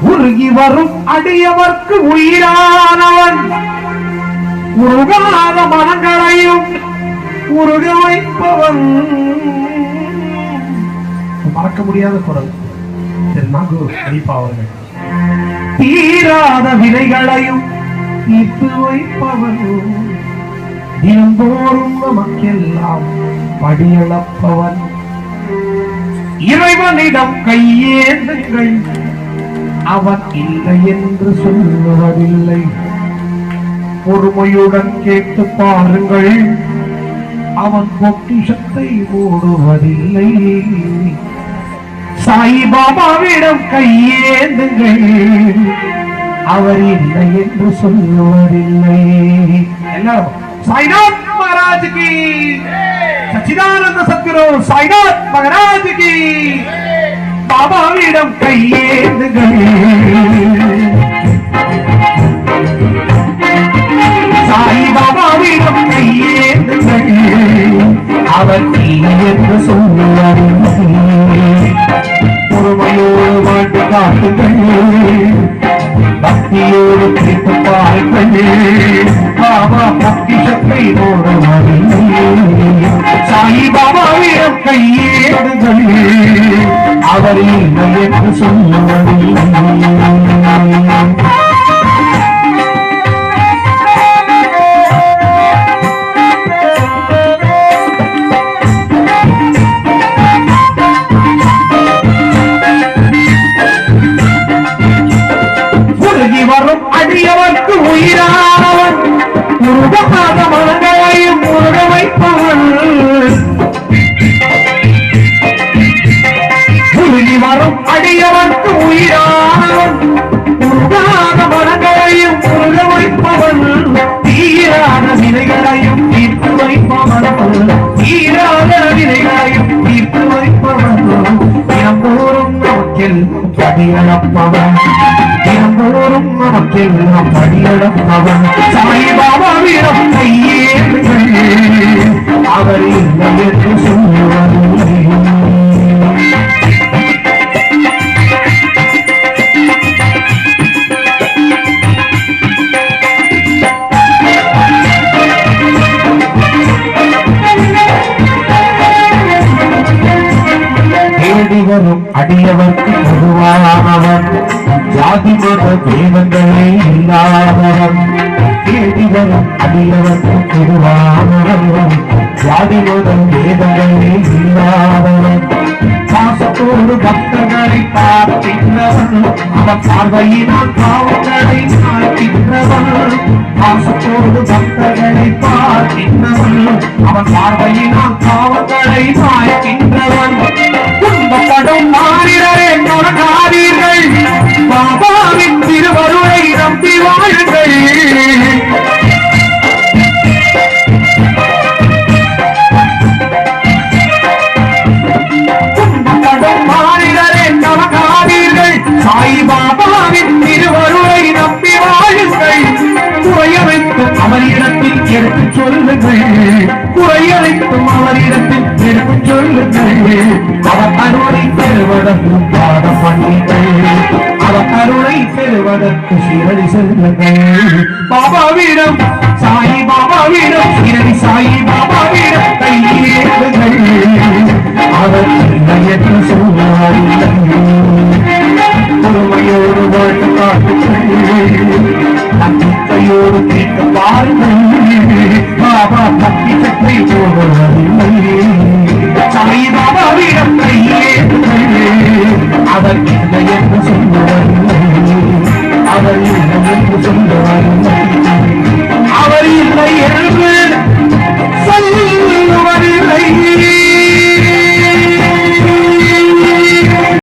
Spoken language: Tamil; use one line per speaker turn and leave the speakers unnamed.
உருகி வரும் அடியவர்க்கு உயிரானவன். உருகாத மனங்களையும் உருக வைப்பவன். மறக்க முடியாத குரல். திரு நாகு ஹரிப்பா அவர்கள். தீராத விதைகளையும் தீர்த்து வைப்பவன். தினந்தோறும் நமக்கெல்லாம் படியளப்பவன் இறைவனிடம் கையேந்துங்கள். அவன் இல்லை என்று சொல்லுவதில்லை. பொறுமையுடன் கேட்டு பாருங்கள். அவன் பொக்கிஷத்தை மூடுவதில்லை. சாய்பாபாவிடம் கையேந்துங்கள். அவர் இல்லை என்று சொல்லுவதில்லை. எல்லாரும் சாய்நாத்! மகாராஜ் கி சச்சிதானந்த சத்குரு சாய்நாத் மகாராஜ் கி. பாபாவிடம் கையேந்துங்கள். சாய் பாபாவிடம் கையேந்துங்கள். அவர் என்று சொல்லுவதில்லை பொறுமையோடு வாழ்ந்து காட்டுங்கள். பக்தியோடு கேட்டு பாருங்கள். பாபாவிடம் அவர் இல்லை என்று உருகி வரும் அடியவர்க்கு உயிரானவன் உருகாத வினைகளையும் தீர்த்து வைப்பவன் தீராத வினைகளையும் தீர்த்து வைப்பவன் தினந்தோறும் நமக்கில் படியளப்பவன் தினந்தோறும் நமக்கெல்லாம் படியளப்பவன் சாய்பாபாவிடம் கையேறுங்கள். அடியவர்க்கு பொதுவானவன் ஜாதி மத வேதங்களே இல்லாதவன் தேடி வரும் அடியவர்க்கு பொதுவானவன் ஜாதி மத வேதங்களே இல்லாதவன் பாசத்தோடு பக்தர்களை பார்க்கின்றவன் அவன் பார்வையினால் பாவங்களை காக்கின்றவன் பாசத்தோடு பக்தர்களை பார்க்கின்றவன் அவன் பார்வையினால் பாவங்களை காக்கின்றவன் துன்பப்படும் மாறிடரே நடக்காதீர்கள் பாபாவின் திருவருளை நம்பி வாழுங்கள். துன்பப்படும் மாறிடரே நடக்காதீர்கள் சாய்பாபாவின் திருவருளை நம்பி வாழுங்கள். குறையமைத்தும் அவரிடத்தில் எடுத்துச் சொல்லுங்கள். எனக்கு சொல்லுங்கள். அவ அருளை பெறுவதற்கு பாடம் பண்ணுங்கள் அவ அருளை பெறுவதற்கு சிறடி செல்லுங்கள். பாபாவிடம் சாயி பாபாவிடம் சிறடி சாயி பாபாவிடம் கையில் அவர் என்று சொல்வார் வாழ்த்து காட்டுங்கள் நம்பிக்கையோடு கேட்க பாருங்கள். பாபா